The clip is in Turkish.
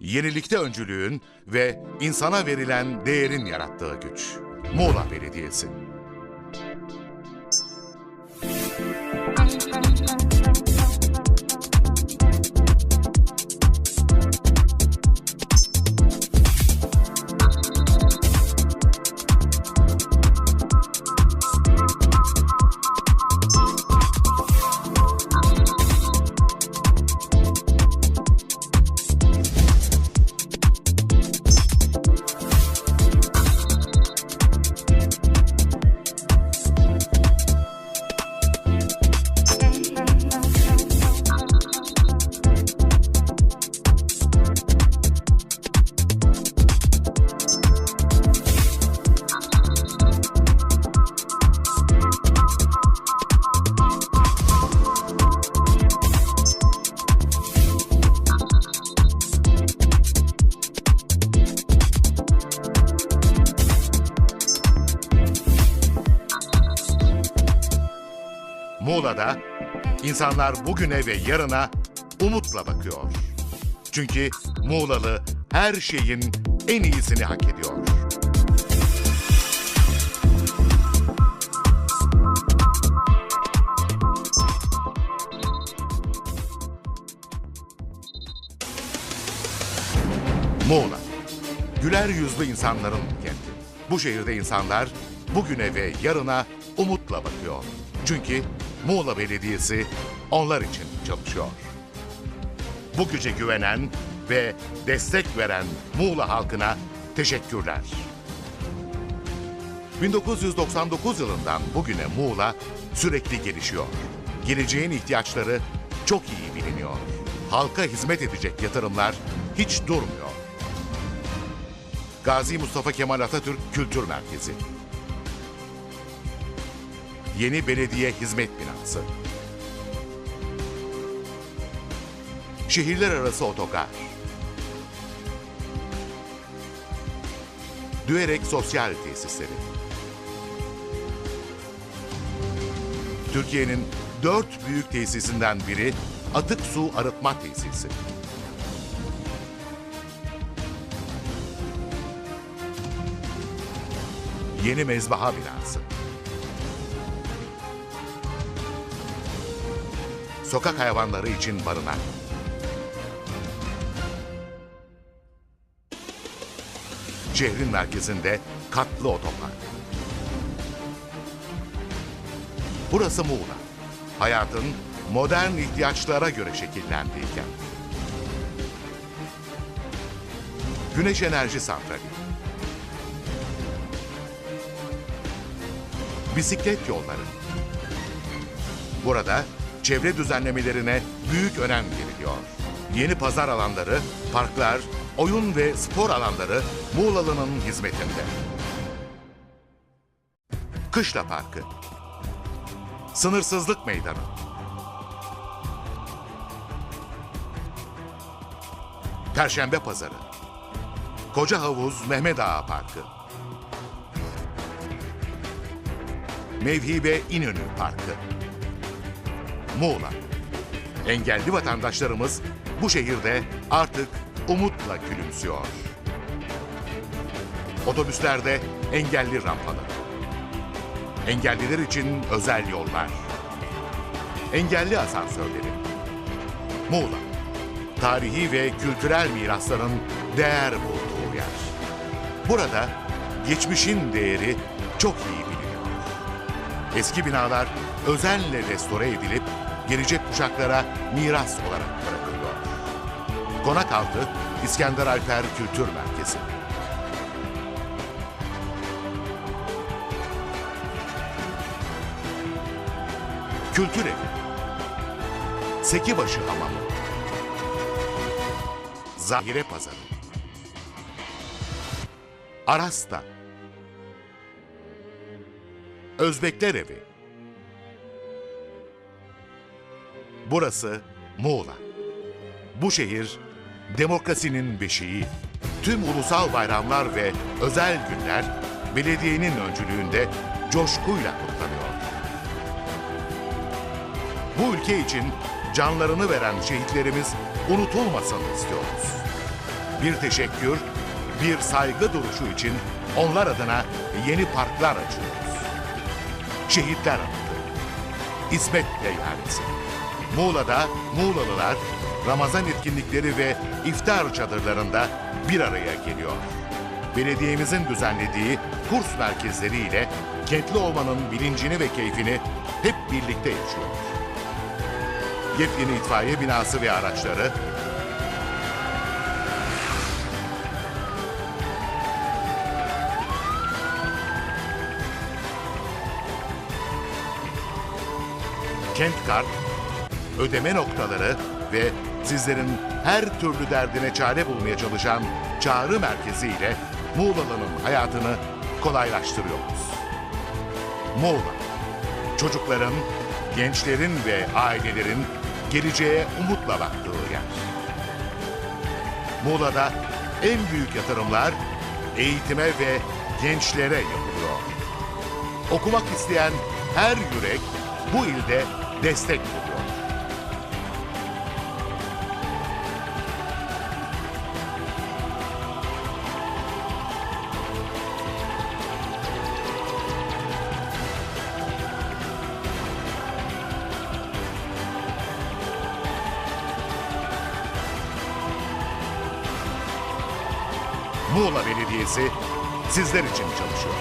yenilikte öncülüğün ve insana verilen değerin yarattığı güç. Muğla Belediyesi. Muğla'da insanlar bugüne ve yarına umutla bakıyor. Çünkü Muğlalı her şeyin en iyisini hak ediyor. Muğla, güler yüzlü insanların kenti. Bu şehirde insanlar bugüne ve yarına umutla bakıyor. Çünkü Muğla Belediyesi onlar için çalışıyor. Bu güce güvenen ve destek veren Muğla halkına teşekkürler. 1999 yılından bugüne Muğla sürekli gelişiyor. Geleceğin ihtiyaçları çok iyi biliniyor. Halka hizmet edecek yatırımlar hiç durmuyor. Gazi Mustafa Kemal Atatürk Kültür Merkezi. Yeni Belediye Hizmet Binası. Şehirler arası otogar. Düerek Sosyal Tesisleri. Türkiye'nin dört büyük tesisinden biri Atık Su Arıtma Tesisi. Yeni Mezbaha Binası. Sokak hayvanları için barınak. Şehrin merkezinde katlı otopark. Burası Muğla. Hayatın modern ihtiyaçlara göre şekillendiği kent. Güneş enerji santrali. Bisiklet yolları. Burada çevre düzenlemelerine büyük önem veriliyor. Yeni pazar alanları, parklar, oyun ve spor alanları Muğla'nın hizmetinde. Kışla Parkı. Sınırsızlık Meydanı. Perşembe Pazarı. Koca Havuz Mehmet Ağa Parkı. Mevhibe İnönü Parkı. Muğla. Engelli vatandaşlarımız bu şehirde artık umutla gülümsüyor. Otobüslerde engelli rampaları. Engelliler için özel yollar. Engelli asansörleri. Muğla. Tarihi ve kültürel mirasların değer bulduğu yer. Burada geçmişin değeri çok iyi biliniyor. Eski binalar özenle restore edilip gelecek kuşaklara miras olarak bırakılıyor. Konakaltı İskender Alper Kültür Merkezi. Kültür Evi. Sekibaşı Hamamı. Zahire Pazarı. Arasta. Özbekler Evi. Burası Muğla. Bu şehir demokrasinin beşiği. Tüm ulusal bayramlar ve özel günler belediyenin öncülüğünde coşkuyla kutlanıyor. Bu ülke için canlarını veren şehitlerimiz unutulmasın istiyoruz. bir teşekkür, bir saygı duruşu için onlar adına yeni parklar açıyoruz. Şehitler Anıtı, İsmet Meyhanesi. Muğla'da Muğlalılar Ramazan etkinlikleri ve iftar çadırlarında bir araya geliyor. Belediyemizin düzenlediği kurs merkezleriyle kentli olmanın bilincini ve keyfini hep birlikte yaşıyor. Yepyeni itfaiye binası ve araçları, kent kart, ödeme noktaları ve sizlerin her türlü derdine çare bulmaya çalışan çağrı merkezi ile Muğla'nın hayatını kolaylaştırıyoruz. Muğla, çocukların, gençlerin ve ailelerin geleceğe umutla baktığı yer. Muğla'da en büyük yatırımlar eğitime ve gençlere yapılıyor. Okumak isteyen her yürek bu ilde destek buluyor. Muğla Belediyesi sizler için çalışıyor.